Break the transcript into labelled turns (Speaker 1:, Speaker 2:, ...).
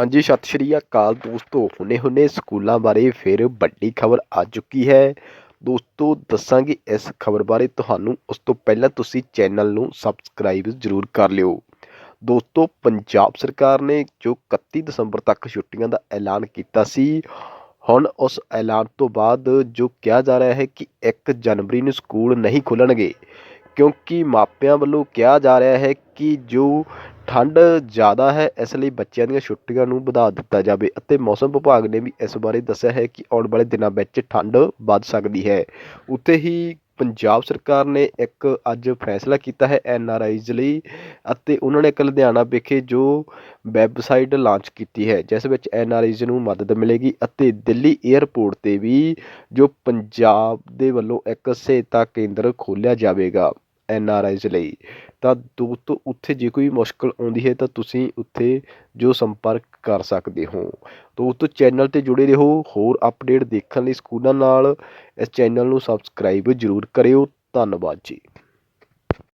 Speaker 1: ਹਾਂਜੀ, ਸਤਿ ਸ਼੍ਰੀ ਅਕਾਲ ਦੋਸਤੋ। ਹੁਣੇ ਹੁਣੇ ਸਕੂਲਾਂ ਬਾਰੇ ਫਿਰ ਵੱਡੀ ਖਬਰ ਆ ਚੁੱਕੀ ਹੈ। ਦੋਸਤੋ, ਦੱਸਾਂਗੇ ਇਸ ਖਬਰ ਬਾਰੇ ਤੁਹਾਨੂੰ। ਉਸ ਤੋਂ ਪਹਿਲਾਂ ਤੁਸੀਂ ਚੈਨਲ ਨੂੰ ਸਬਸਕ੍ਰਾਈਬ ਜ਼ਰੂਰ ਕਰ ਲਿਓ। ਦੋਸਤੋ, ਪੰਜਾਬ ਸਰਕਾਰ ਨੇ ਜੋ 31 ਦਸੰਬਰ ਤੱਕ ਛੁੱਟੀਆਂ ਦਾ ਐਲਾਨ ਕੀਤਾ ਸੀ, ਹੁਣ ਉਸ ਐਲਾਨ ਤੋਂ ਬਾਅਦ ਜੋ ਕਿਹਾ ਜਾ ਰਿਹਾ ਹੈ ਕਿ 1 ਜਨਵਰੀ ਨੂੰ ਸਕੂਲ ਨਹੀਂ ਖੁੱਲਣਗੇ। ਕਿਉਂਕਿ ਮਾਪਿਆਂ ਵੱਲੋਂ ਕਿਹਾ ਜਾ ਰਿਹਾ ਹੈ ਕਿ ਜੋ ਠੰਡ ਜ਼ਿਆਦਾ ਹੈ, ਇਸ ਲਈ ਬੱਚਿਆਂ ਦੀਆਂ ਛੁੱਟੀਆਂ ਨੂੰ ਵਧਾ ਦਿੱਤਾ ਜਾਵੇ ਅਤੇ ਮੌਸਮ ਵਿਭਾਗ ਨੇ ਵੀ ਇਸ ਬਾਰੇ ਦੱਸਿਆ ਹੈ ਕਿ ਆਉਣ ਵਾਲੇ ਦਿਨਾਂ ਵਿੱਚ ਠੰਡ ਵੱਧ ਸਕਦੀ ਹੈ। ਉੱਥੇ ਹੀ ਪੰਜਾਬ ਸਰਕਾਰ ਨੇ ਇੱਕ ਅੱਜ ਫੈਸਲਾ ਕੀਤਾ ਹੈ ਐਨ ਆਰ ਆਈਜ਼ ਲਈ ਅਤੇ ਉਹਨਾਂ ਨੇ ਇੱਕ ਲੁਧਿਆਣਾ ਵਿਖੇ ਜੋ ਵੈਬਸਾਈਟ ਲਾਂਚ ਕੀਤੀ ਹੈ, ਜਿਸ ਵਿੱਚ ਐਨ ਆਰ ਆਈਜ਼ ਨੂੰ ਮਦਦ ਮਿਲੇਗੀ ਅਤੇ ਦਿੱਲੀ 에ਅਰਪੋਰਟ ਤੇ ਵੀ ਜੋ ਪੰਜਾਬ ਦੇ ਵੱਲੋਂ ਇੱਕ ਸਹਾਇਤਾ ਕੇਂਦਰ ਖੋਲ੍ਹਿਆ ਜਾਵੇਗਾ। ਐਨ ਆਰ ਆਈਜ਼ ਲਈ ਤਾਂ ਦੋਸਤੋ ਉੱਥੇ ਜੇ ਕੋਈ ਮੁਸ਼ਕਲ ਆਉਂਦੀ ਹੈ ਤਾਂ ਤੁਸੀਂ ਉੱਥੇ ਜੋ ਸੰਪਰਕ ਕਰ ਸਕਦੇ ਹੋ। ਦੋਸਤੋ ਚੈਨਲ ਤੇ ਜੁੜੇ ਰਹੋ। ਹੋਰ ਅਪਡੇਟ ਦੇਖਣ ਲਈ ਸਕੂਲਾਂ ਨਾਲ ਇਸ ਚੈਨਲ ਨੂੰ ਸਬਸਕ੍ਰਾਈਬ ਜ਼ਰੂਰ ਕਰਿਓ। ਧੰਨਵਾਦ ਜੀ।